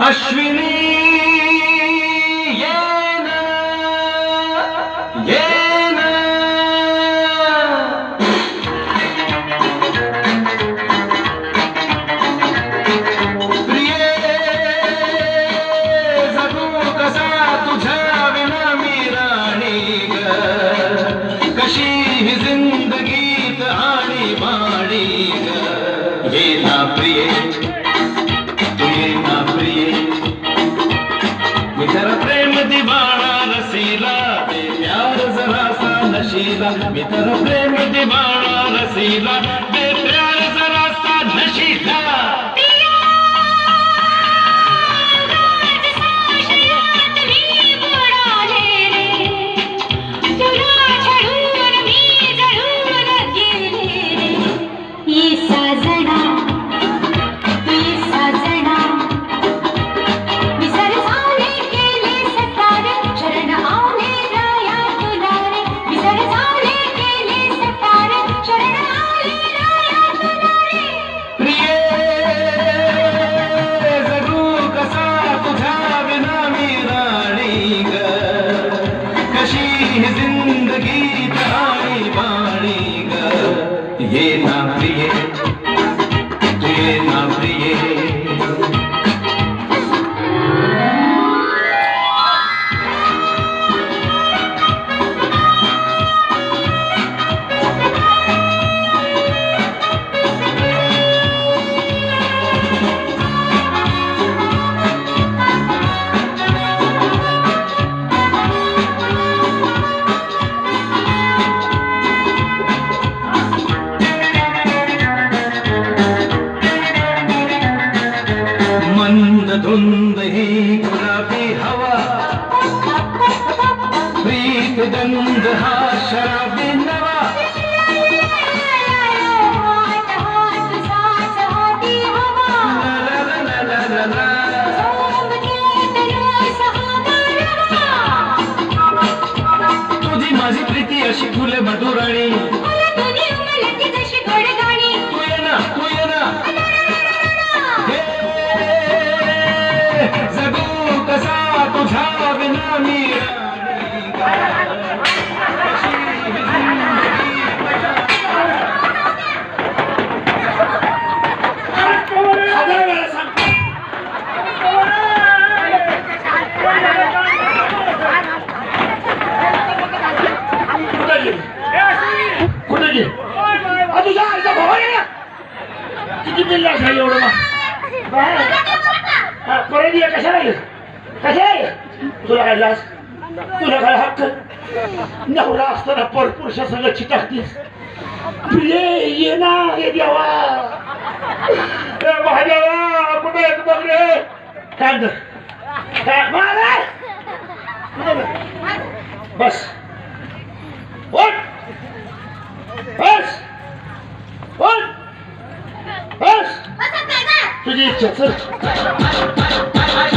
अश्विनी, ये ना ये ना। प्रिये कसा तुझ्या विना मी राणी कशी ही जिंदगीत आणि बाणी ये ना प्रिये तेरा प्रेम दिवाणा रसीला ते प्यार जरा सा नशीला मी तेरा प्रेम दिवाणा रसीला ज़िंदगी आणि बाणी ये ना प्रिये धुंद ही गुलाबी हवा। प्रीत गंध हा शराबी नवा। तुझी माझी प्रीती अशी फुले मधुराणी। गेली? कुठे गेली आईचा भाऊ आहे किती बिल्ला झाली एवढं मग? परत ये कशाला ये कशाला तुला काय लास तुला काय हक्क? नवरा असताना परपुरुषा संग चिटाकतीस प्रिय ये ना ये देवा महादेवा कुठे आहे बघ रे? काय काय? महाराज! 你这检测。